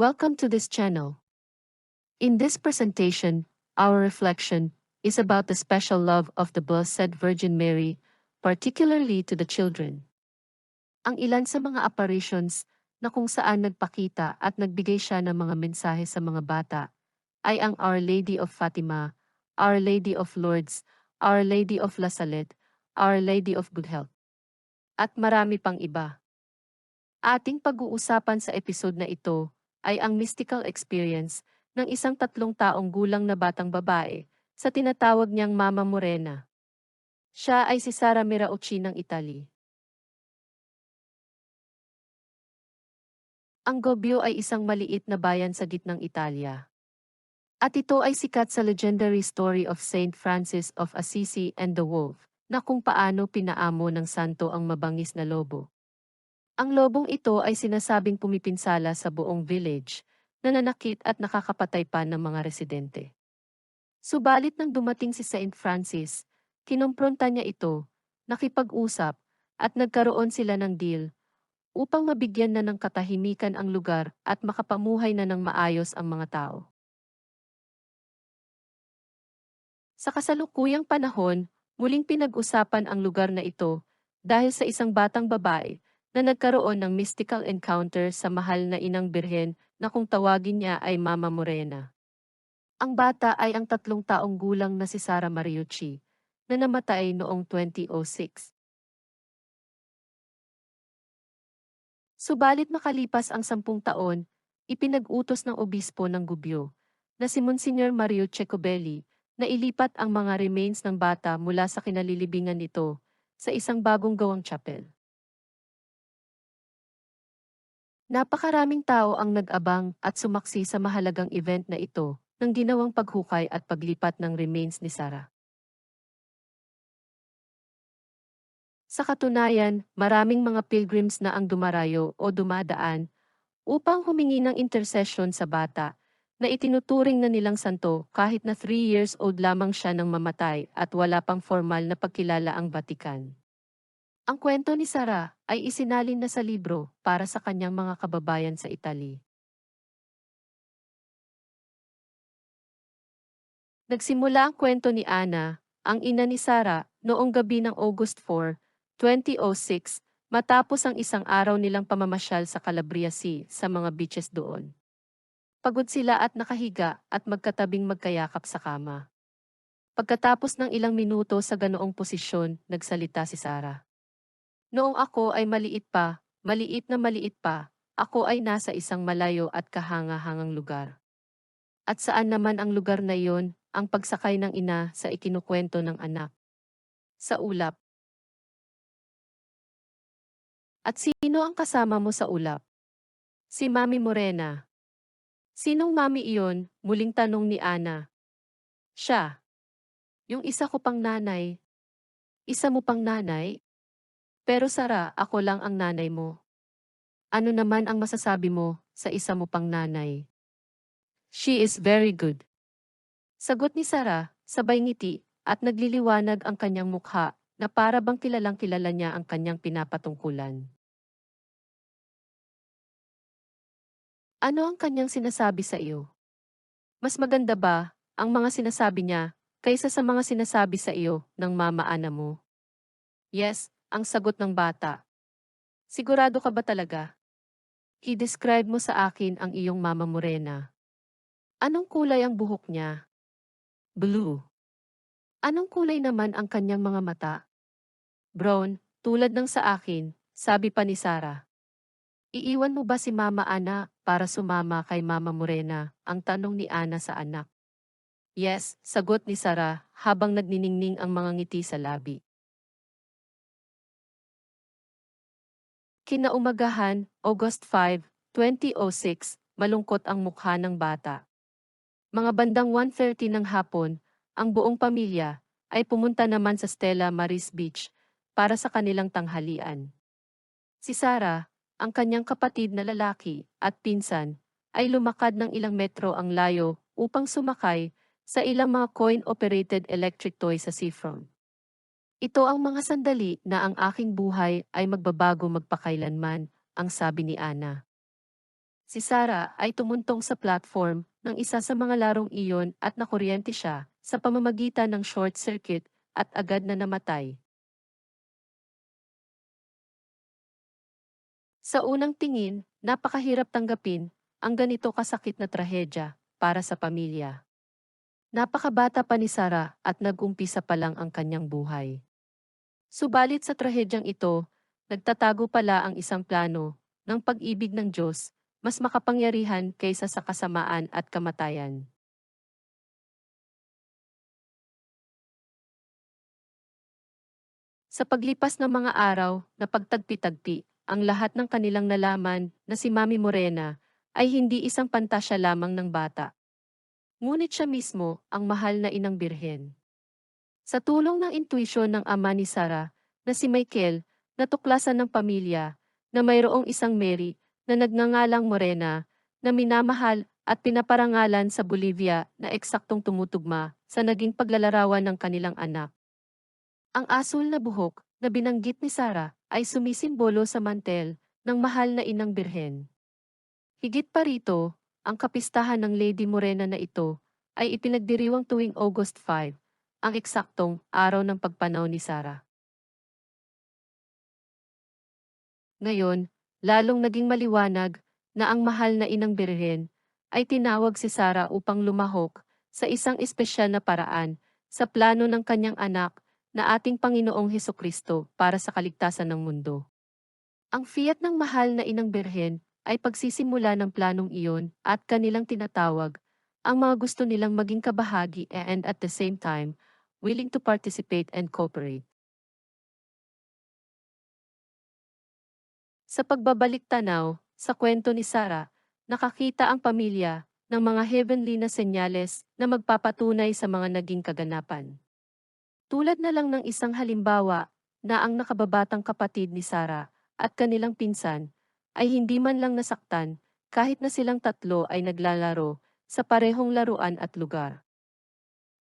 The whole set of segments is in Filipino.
Welcome to this channel. In this presentation, our reflection is about the special love of the Blessed Virgin Mary, particularly to the children. Ang ilan sa mga apparitions na kung saan nagpakita at nagbigay siya ng mga mensahe sa mga bata ay ang Our Lady of Fatima, Our Lady of Lourdes, Our Lady of La Salette, Our Lady of Good Health, at marami pang iba. Ating pag-uusapan sa episode na ito ay ang mystical experience ng isang tatlong taong gulang na batang babae sa tinatawag niyang Mama Morena. Siya ay si Sara Miraucci ng Italy. Ang Gubbio ay isang maliit na bayan sa gitnang Italia. At ito ay sikat sa legendary story of Saint Francis of Assisi and the Wolf, na kung paano pinaamo ng santo ang mabangis na lobo. Ang lobong ito ay sinasabing pumipinsala sa buong village, nananakit at nakakapatay pa ng mga residente. Subalit nang dumating si Saint Francis, kinumpronta niya ito, nakipag-usap, at nagkaroon sila ng deal upang mabigyan na ng katahimikan ang lugar at makapamuhay na ng maayos ang mga tao. Sa kasalukuyang panahon, muling pinag-usapan ang lugar na ito dahil sa isang batang babae na nagkaroon ng mystical encounter sa mahal na inang birhen na kung tawagin niya ay Mama Morena. Ang bata ay ang tatlong taong gulang na si Sara Mariucci, na namatay noong 2006. Subalit makalipas ang sampung taon, ipinag-utos ng obispo ng Gubbio, na si Monsignor Mario Cecobelli, na ilipat ang mga remains ng bata mula sa kinalilibingan nito sa isang bagong gawang chapel. Napakaraming tao ang nag-abang at sumaksi sa mahalagang event na ito ng ginawang paghukay at paglipat ng remains ni Sarah. Sa katunayan, maraming mga pilgrims na ang dumarayo o dumadaan upang humingi ng intercession sa bata na itinuturing na nilang santo kahit na 3 years old lamang siya nang mamatay at wala pang formal na pagkilala ang Vatican. Ang kwento ni Sara ay isinalin na sa libro para sa kanyang mga kababayan sa Italy. Nagsimula ang kwento ni Ana, ang ina ni Sara, noong gabi ng August 4, 2006, matapos ang isang araw nilang pamamasyal sa Calabria Sea sa mga beaches doon. Pagod sila at nakahiga at magkatabing magkayakap sa kama. Pagkatapos ng ilang minuto sa ganoong posisyon, nagsalita si Sarah. Noong ako ay maliit pa, maliit na maliit pa, ako ay nasa isang malayo at kahanga-hangang lugar. At saan naman ang lugar na iyon, ang pagsakay ng ina sa ikinukwento ng anak? Sa ulap, at sino ang kasama mo sa ulap? Si Mami Morena. Sinong mami iyon? Muling tanong ni Ana. Siya. Yung isa ko pang nanay. Isa mo pang nanay? Pero Sara, ako lang ang nanay mo. Ano naman ang masasabi mo sa isa mo pang nanay? She is very good. Sagot ni Sara, sabay ngiti, at nagliliwanag ang kanyang mukha na para bang kilalang kilala niya ang kanyang pinapatungkulan. Ano ang kanyang sinasabi sa iyo? Mas maganda ba ang mga sinasabi niya kaysa sa mga sinasabi sa iyo ng mama ana mo? Yes, ang sagot ng bata. Sigurado ka ba talaga? I-describe mo sa akin ang iyong mama morena. Anong kulay ang buhok niya? Blue. Anong kulay naman ang kanyang mga mata? Brown, tulad ng sa akin, sabi pa ni Sarah. Iiwan mo ba si Mama Ana para sumama kay Mama Morena? Ang tanong ni Ana sa anak. Yes, sagot ni Sarah habang nagniningning ang mga ngiti sa labi. Kinaumagahan, August 5, 2006, malungkot ang mukha ng bata. Mga bandang 1.30 ng hapon, ang buong pamilya ay pumunta naman sa Stella Maris Beach para sa kanilang tanghalian. Si Sarah, ang kanyang kapatid na lalaki at pinsan, ay lumakad ng ilang metro ang layo upang sumakay sa ilang mga coin-operated electric toy sa seafront. Ito ang mga sandali na ang aking buhay ay magbabago magpakailanman, ang sabi ni Ana. Si Sarah ay tumuntong sa platform ng isa sa mga larong iyon at nakuryente siya sa pamamagitan ng short circuit at agad na namatay. Sa unang tingin, napakahirap tanggapin ang ganito kasakit na trahedya para sa pamilya. Napakabata pa ni Sarah at nag-umpisa pa lang ang kanyang buhay. Subalit sa trahedyang ito, nagtatago pala ang isang plano ng pag-ibig ng Diyos mas makapangyarihan kaysa sa kasamaan at kamatayan. Sa paglipas ng mga araw na pagtagpi-tagpi, ang lahat ng kanilang nalaman na si Mami Morena ay hindi isang pantasya lamang ng bata. Ngunit siya mismo ang mahal na inang birhen. Sa tulong ng intuisyon ng ama ni Sarah, na si Michael, natuklasan ng pamilya na mayroong isang Mary na nagngangalang Morena, na minamahal at pinaparangalan sa Bolivia na eksaktong tumutugma sa naging paglalarawan ng kanilang anak. Ang asul na buhok na binanggit ni Sarah ay sumisimbolo sa mantel ng mahal na inang birhen. Higit pa rito, ang kapistahan ng Lady Morena na ito ay ipinagdiriwang tuwing August 5, ang eksaktong araw ng pagpanaw ni Sarah. Ngayon, lalong naging maliwanag na ang mahal na inang birhen ay tinawag si Sarah upang lumahok sa isang espesyal na paraan sa plano ng kanyang anak na ating Panginoong Heso Kristo para sa kaligtasan ng mundo. Ang fiat ng mahal na inang birhen ay pagsisimula ng planong iyon at kanilang tinatawag ang mga gusto nilang maging kabahagi and at the same time, willing to participate and cooperate. Sa pagbabalik tanaw, sa kwento ni Sarah, nakakita ang pamilya ng mga heavenly na senyales na magpapatunay sa mga naging kaganapan. Tulad na lang ng isang halimbawa na ang nakababatang kapatid ni Sarah at kanilang pinsan ay hindi man lang nasaktan kahit na silang tatlo ay naglalaro sa parehong laruan at lugar.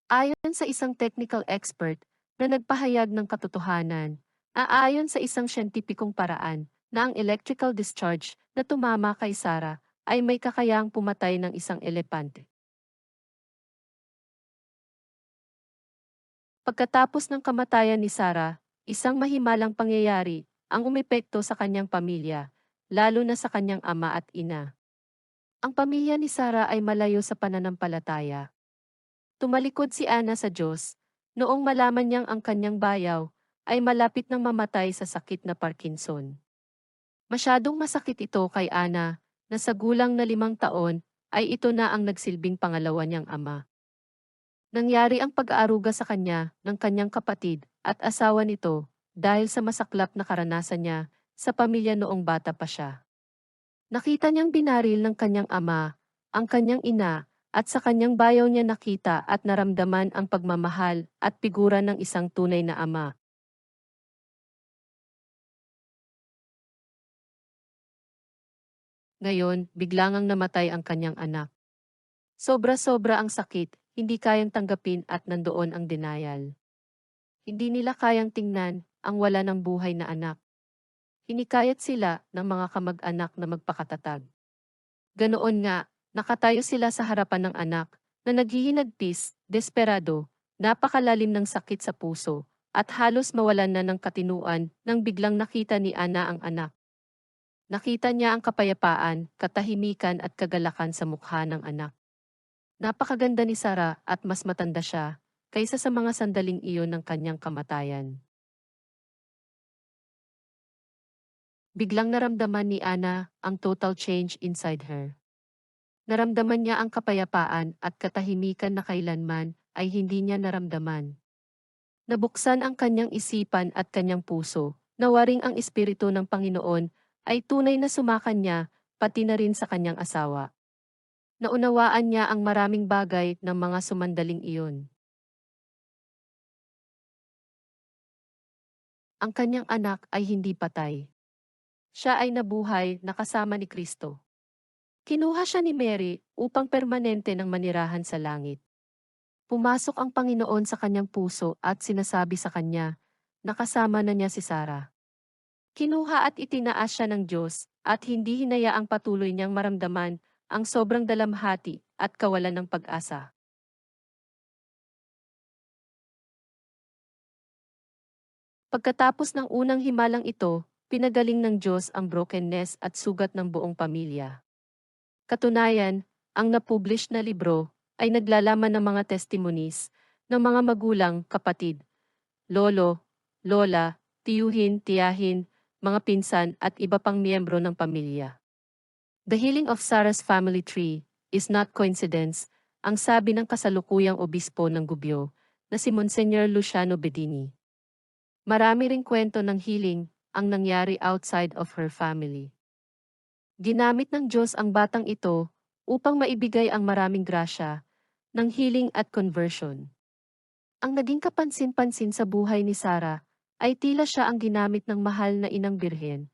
Ayon sa isang technical expert na nagpahayag ng katotohanan, aayon sa isang siyentipikong paraan, na ang electrical discharge na tumama kay Sarah ay may kakayang pumatay ng isang elepante. Pagkatapos ng kamatayan ni Sarah, isang mahimalang pangyayari ang umepekto sa kanyang pamilya, lalo na sa kanyang ama at ina. Ang pamilya ni Sarah ay malayo sa pananampalataya. Tumalikod si Ana sa Diyos, noong malaman niyang ang kanyang bayaw ay malapit nang mamatay sa sakit na Parkinson. Masyadong masakit ito kay Ana, na sa gulang na limang taon, ay ito na ang nagsilbing pangalawa niyang ama. Nangyari ang pag-aaruga sa kanya ng kanyang kapatid at asawa nito dahil sa masaklap na karanasan niya sa pamilya noong bata pa siya. Nakita niyang binaril ng kanyang ama, ang kanyang ina, at sa kanyang bayaw niya nakita at naramdaman ang pagmamahal at figura ng isang tunay na ama. Ngayon, biglang ang namatay ang kanyang anak. Sobra-sobra ang sakit, hindi kayang tanggapin at nandoon ang denial. Hindi nila kayang tingnan ang wala ng buhay na anak. Hinikayat sila ng mga kamag-anak na magpakatatag. Ganoon nga, nakatayo sila sa harapan ng anak na naghihinagpis, desperado, napakalalim ng sakit sa puso, at halos mawalan na ng katinuan nang biglang nakita ni Ana ang anak. Nakita niya ang kapayapaan, katahimikan at kagalakan sa mukha ng anak. Napakaganda ni Sarah at mas matanda siya kaysa sa mga sandaling iyon ng kanyang kamatayan. Biglang naramdaman ni Ana ang total change inside her. Naramdaman niya ang kapayapaan at katahimikan na kailanman ay hindi niya naramdaman. Nabuksan ang kanyang isipan at kanyang puso, nawaring ang espiritu ng Panginoon ay tunay na sumakan niya, pati na rin sa kanyang asawa. Naunawaan niya ang maraming bagay ng mga sumandaling iyon. Ang kanyang anak ay hindi patay. Siya ay nabuhay na kasama ni Kristo. Kinuha siya ni Mary upang permanente ng manirahan sa langit. Pumasok ang Panginoon sa kanyang puso at sinasabi sa kanya, nakasama na niya si Sarah. Kinuha at itinaas siya ng Diyos, at hindi hinayaang patuloy niyang maramdaman ang sobrang dalamhati at kawalan ng pag-asa. Pagkatapos ng unang himalang ito, pinagaling ng Diyos ang brokenness at sugat ng buong pamilya. Katunayan, ang napublish na libro ay naglalaman ng mga testimonies ng mga magulang, kapatid, lolo, lola, tiyuhin, tiyahin, mga pinsan at iba pang miyembro ng pamilya. The healing of Sarah's family tree is not coincidence, ang sabi ng kasalukuyang obispo ng Gubbio na si Monsignor Luciano Bedini. Marami ring kwento ng healing ang nangyari outside of her family. Ginamit ng Diyos ang batang ito upang maibigay ang maraming grasya ng healing at conversion. Ang naging kapansin-pansin sa buhay ni Sarah ay tila siya ang ginamit ng mahal na inang birhen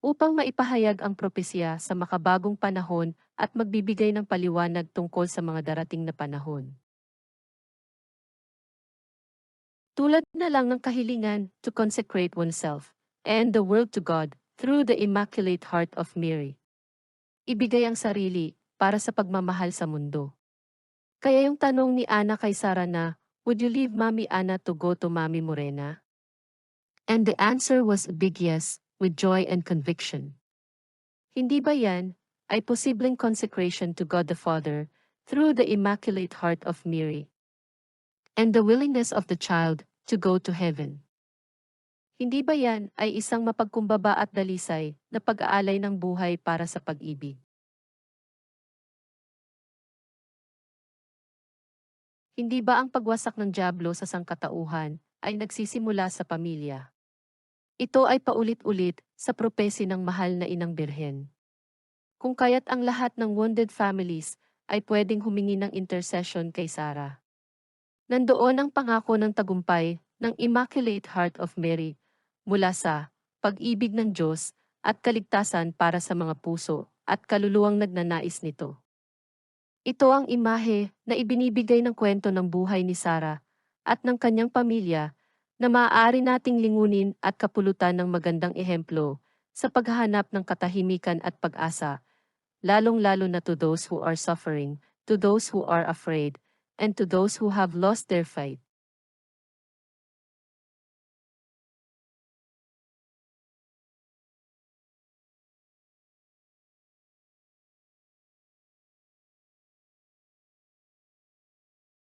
upang maipahayag ang propesya sa makabagong panahon at magbibigay ng paliwanag tungkol sa mga darating na panahon. Tulad na lang ng kahilingan to consecrate oneself and the world to God through the Immaculate Heart of Mary. Ibigay ang sarili para sa pagmamahal sa mundo. Kaya yung tanong ni Ana kay Sara na, Would you leave Mami Ana to go to Mami Morena? And the answer was a big yes, with joy and conviction. Hindi ba yan ay posibleng consecration to God the Father through the Immaculate Heart of Mary? and the willingness of the child to go to heaven. Hindi ba yan ay isang mapagkumbaba at dalisay na pag-aalay ng buhay para sa pag-ibig? Hindi ba ang pagwasak ng Diablo sa sangkatauhan ay nagsisimula sa pamilya? Ito ay paulit-ulit sa propesi ng mahal na inang birhen. Kung kaya't ang lahat ng wounded families ay pwedeng humingi ng intercession kay Sarah. Nandoon ang pangako ng tagumpay ng Immaculate Heart of Mary mula sa pag-ibig ng Diyos at kaligtasan para sa mga puso at kaluluwang nagnanais nito. Ito ang imahe na ibinibigay ng kwento ng buhay ni Sarah at ng kanyang pamilya na maaari nating lingunin at kapulutan ng magandang ehemplo sa paghahanap ng katahimikan at pag-asa, lalong-lalo na to those who are suffering, to those who are afraid, and to those who have lost their faith.